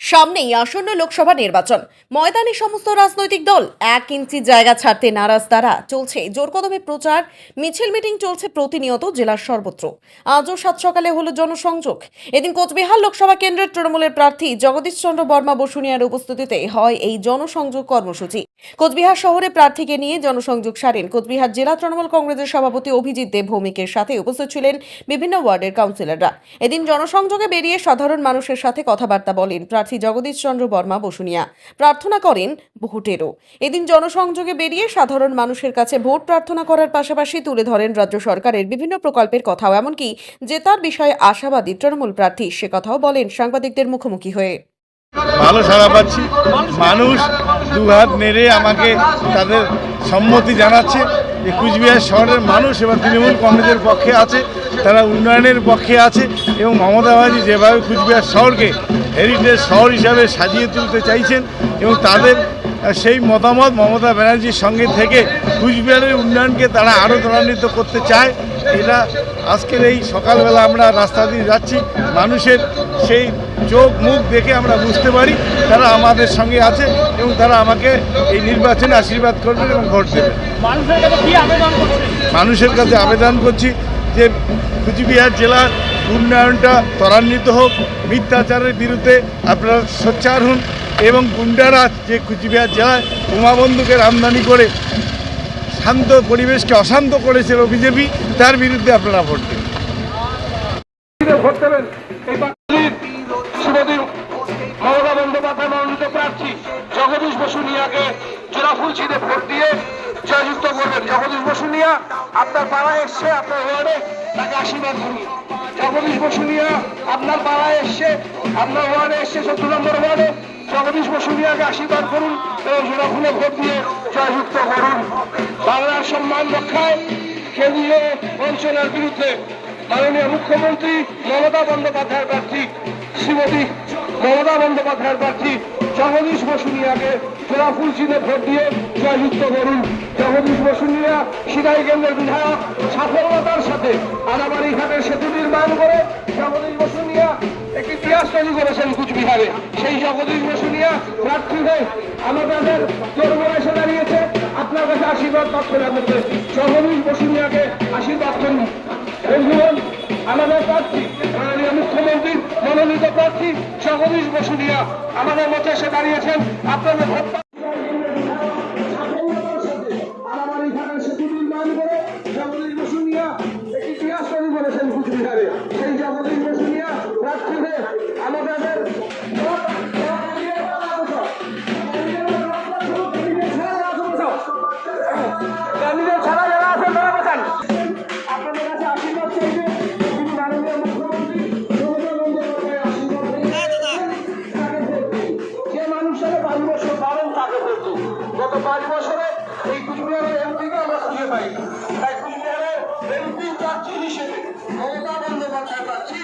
সামনেই আসন্ন লোকসভা নির্বাচন। ময়দানে সমস্ত রাজনৈতিক দল এক ইঞ্চি জায়গা ছাড়তে নারাজ তারা। চলছে জোর কদমে প্রচার। মিছিল মিটিং চলছে প্রতিনিয়ত জেলার সর্বত্র। আজও সাত সকালে হলো জনসংযোগ। এদিন কোচবিহার লোকসভা কেন্দ্রের তৃণমূলের প্রার্থী জগদীশ চন্দ্র বর্মা বসুনিয়ার উপস্থিতিতে হয় এই জনসংযোগ কর্মসূচি। কোচবিহার শহরে প্রার্থীকে নিয়ে জনসংযোগ সারেন কোচবিহার জেলা তৃণমূল কংগ্রেসের সভাপতি অভিজিৎ দেব ভৌমিকের সাথে উপস্থিত ছিলেন বিভিন্ন ওয়ার্ডের কাউন্সিলররা। এদিন জনসংযোগে বেরিয়ে সাধারণ মানুষের সাথে কথাবার্তা বলেন প্রার্থী। জগদীশ চন্দ্র বর্মা বসুনিয়া। প্রার্থনা করেন ভোটেরও। এদিন জনসংযোগে বেরিয়ে সাধারণ মানুষের কাছে ভোট প্রার্থনা করার পাশাপাশি তুলে ধরেন রাজ্য সরকারের বিভিন্ন প্রকল্পের কথাও, এমনকি জেতার বিষয়ে আশাবাদী তৃণমূল প্রার্থী সে কথাও বলেন সাংবাদিকদের মুখোমুখি হয়ে। ভালো সাড়া পাচ্ছি। মানুষ দু হাত নেড়ে আমাকে তাদের সম্মতি জানাচ্ছে যে কুচবিহার শহরের মানুষ এবং তৃণমূল কংগ্রেসের পক্ষে আছে, তারা উন্নয়নের পক্ষে আছে এবং মমতা ব্যানার্জি যেভাবে কুচবিহার শহরকে হেরিটেজ শহর হিসাবে সাজিয়ে তুলতে চাইছেন এবং তাদের সেই মতামত মমতা ব্যানার্জির সঙ্গে থেকে কুচবিহারের উন্নয়নকে তারা আরও ত্বরান্বিত করতে চায়। এটা আজকের এই সকালবেলা আমরা রাস্তা দিয়ে যাচ্ছি। মানুষের সেই চোখ মুখ দেখে আমরা বুঝতে পারি তারা আমাদের সঙ্গে আছে এবং তারা আমাকে এই নির্বাচনে আশীর্বাদ করবেন এবং ভোট দেবেন। মানুষের কাছে আবেদন মানুষের কাছে আবেদন করছি যে কুচবিহার জেলার উন্নয়নটা ত্বরান্বিত হোক, মিথ্যাচারের বিরুদ্ধে আপনারা সোচ্চার হন এবং গুন্ডারা যে কুচবিহার জেলায় বোমা বন্দুকের আমদানি করে শান্ত পরিবেশকে অশান্ত করেছিল বিজেপি, তার বিরুদ্ধে আপনারা ভোট দিয়ে জয়যুক্ত করবেন জগদীশ বসুনিয়া আপনার পাড়ায় এসছে, আপনার ওয়ার্ডে তাকে আশীর্বাদ জগদীশ বসুনিয়া আপনার পাড়ায় এসছে, আপনার ওয়ার্ডে এসছে সত্তর নম্বর ওয়ার্ডে। জগদীশ বসুনিয়াকে আশীর্বাদ করুন এবং জোড়া ফুলে ভোট দিয়ে জয়যুক্ত করুন। বাংলার সম্মান রক্ষায় কেন্দ্রীয় বঞ্চনার বিরুদ্ধে মাননীয় মুখ্যমন্ত্রী মমতা বন্দ্যোপাধ্যায়ের প্রার্থী, শ্রীমতী মমতা বন্দ্যোপাধ্যায়ের প্রার্থী জগদীশ বসুনিয়াকে জোড়া ফুল চিহ্নে ভোট দিয়ে জয়যুক্ত করুন। জগদীশ বসুনিয়া সিরাই কেন্দ্রের বিধায়ক, সাফল্যতার সাথে আদাবাড়ি ঘাটের সেতু নির্মাণ করে জগদীশ বসুনিয়া একটি ইতিহাস তৈরি করেছেন কুচবিহারে। সেই জগদীশ বসুনিয়া প্রার্থী হয়ে আমাদের তরুণ এসে দাঁড়িয়েছে। আপনার কাছে আশীর্বাদ প্রার্থনা করতে। জগদীশ বসুনিয়াকে আশীর্বাদ করুন। বন্ধুগণ, আমাদের প্রার্থী, মাননীয় মুখ্যমন্ত্রী, মনোনীত প্রার্থী জগদীশ বসুনিয়া আমাদের মধ্যে এসে দাঁড়িয়েছেন। আপনাদের গত পাঁচ বছরে এই কুচবিহারের এমপিকে আমরা খুঁজে পাই। তাই কুচবিহারের এমপি প্রার্থী হিসেবে মমতা বন্দ্যোপাধ্যায় প্রার্থী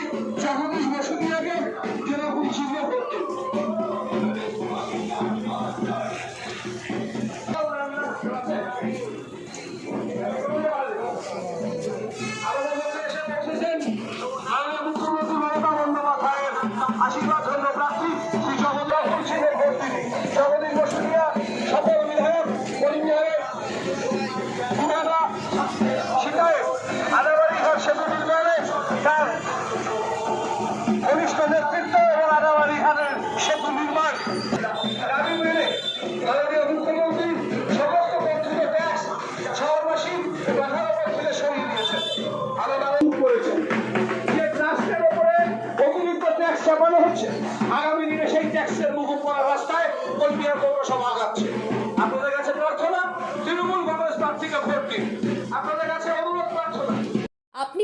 করেছেন যে ট্রাস্টের উপরে অতিরিক্ত ট্যাক্স চাপানো হচ্ছে আগামী দিনে সেই ট্যাক্সের মুকুব করার রাস্তায় কলমিয়া পৌরসভা আগাচ্ছে আপনাদের কাছে প্রার্থনা, তৃণমূল কংগ্রেস প্রার্থীকে ভোট